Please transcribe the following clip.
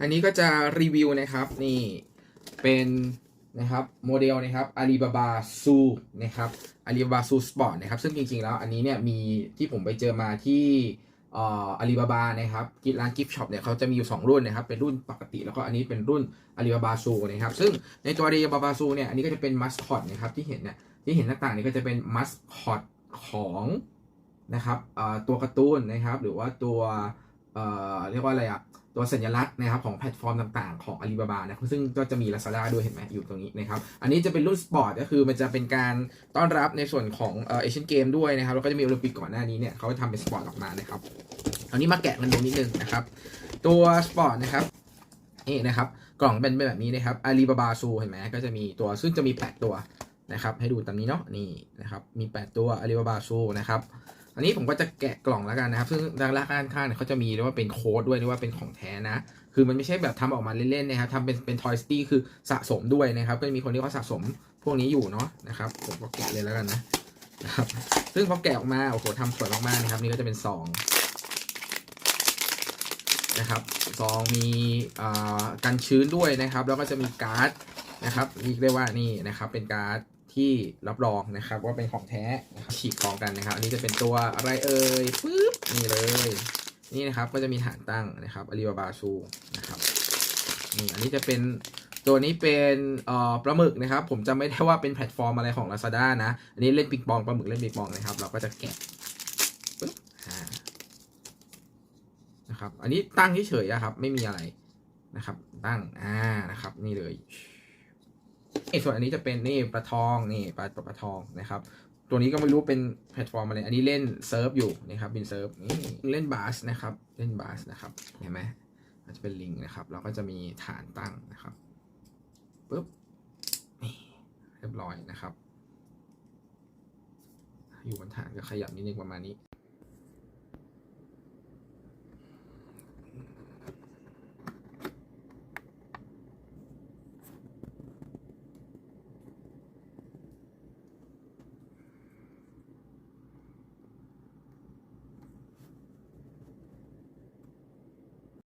อันนี้ก็จะรีวิวนะครับนี่เป็นนะครับโมเดลนะครับอาลีบาบาซูนะครับอาลีบาบาซูสปอร์ตนะครับซึ่งจริงๆแล้วอันนี้เนี่ยมีที่ผมไปเจอมาที่อาลีบาบานะครับกิร้านกิฟช็อปเนี่ยเขาจะมีอยู่ 2 รุ่นนะครับ เป็นรุ่นปกติแล้วก็อันนี้เป็นรุ่นอาลีบาบาซูนะครับ ซึ่งในตัวอาลีบาบาซูเนี่ยอันนี้ก็จะเป็นมัสคอตนะครับที่เห็นเนี่ยที่เห็นหน้าต่างนี้ก็จะเป็นมัสคอตของนะครับอ่าตัวการ์ตูนนะครับ หรือว่าตัวเอ่อเรียกว่าอะไรอะ ตัวสัญลักษณ์นะครับของแพลตฟอร์มต่างๆของ Alibaba นะซึ่งก็จะมี Lazada ด้วยเห็นไหมอยู่ตรงนี้นะครับอันนี้จะเป็นรุ่นสปอร์ตก็คือมันจะเป็นการต้อนรับในส่วนของเอเชียนเกมด้วยนะครับแล้วก็จะมีโอลิมปิกก่อนหน้านี้เนี่ยเขาทำเป็นสปอร์ตออกมานะครับอันนี้มาแกะกันดูนิดนึงนะครับตัวสปอร์ตนะครับนี่นะครับกล่องเป็นแบบนี้นะครับ Alibaba ซูเห็นไหมก็จะมีตัวซึ่งจะมี 8 ตัวนะครับให้ดูตามนี้เนาะนี่นะครับมี 8 ตัว Alibaba ซูนะครับ อันนี้ผมก็จะแกะกล่องแล้วกันนะครับ ซึ่งด้านล่างข้างๆเนี่ยเขาจะมีเรียกว่าเป็นโค้ดด้วยเรียกว่าเป็นของแท้นะ คือมันไม่ใช่แบบทำออกมาเล่นๆนะครับทำเป็นเป็นทอยสตี้คือสะสมด้วยนะครับ ก็จะมีคนที่เขาสะสมพวกนี้อยู่เนาะนะครับ ผมก็แกะเลยแล้วกันนะนะครับ ซึ่งพอแกะออกมาโอ้โหทำสวยมากๆนะครับ นี่ก็จะเป็นซองนะครับซองมีอ่ากันชื้นด้วยนะครับ แล้วก็จะมีการ์ดนะครับเรียกได้ว่านี่นะครับเป็นการ์ด ที่รับรองนะครับว่าเป็นของแท้นะครับฉีกซองกันนะครับ อันนี้จะเป็นตัวอะไรเอ่ยปึ๊บนี่เลย นี่นะครับก็จะมีฐานตั้งนะครับอาลีบาบาชูนะครับนี่อันนี้จะเป็นตัวนี้เป็นเอ่อปลาหมึกนะครับ ผมจำไม่ได้ว่าเป็นแพลตฟอร์มอะไรของ Lazada นะ อันนี้เล่นปิงปองปลาหมึกเล่นปิงปองนะครับ เราก็จะแกะปึ๊บนะครับ อันนี้ตั้งเฉยๆอะครับ ไม่มีอะไรนะครับ ตั้งอ่านะครับ นี่เลย ส่วนอันนี้จะเป็นนี่ปลาทองนี่ปลาปลาทองนะครับ ตัวนี้ก็ไม่รู้เป็นแพลตฟอร์มอะไร อันนี้เล่นเซิร์ฟอยู่นะครับเป็นเซิร์ฟนี่เล่นบาสนะครับ เล่นบาสนะครับ เห็นไหมมันจะเป็นลิงนะครับแล้วก็จะมีฐานตั้งนะครับปุ๊บนี่เรียบร้อยนะครับ อยู่บนฐานก็ขยับนิดนึงประมาณนี้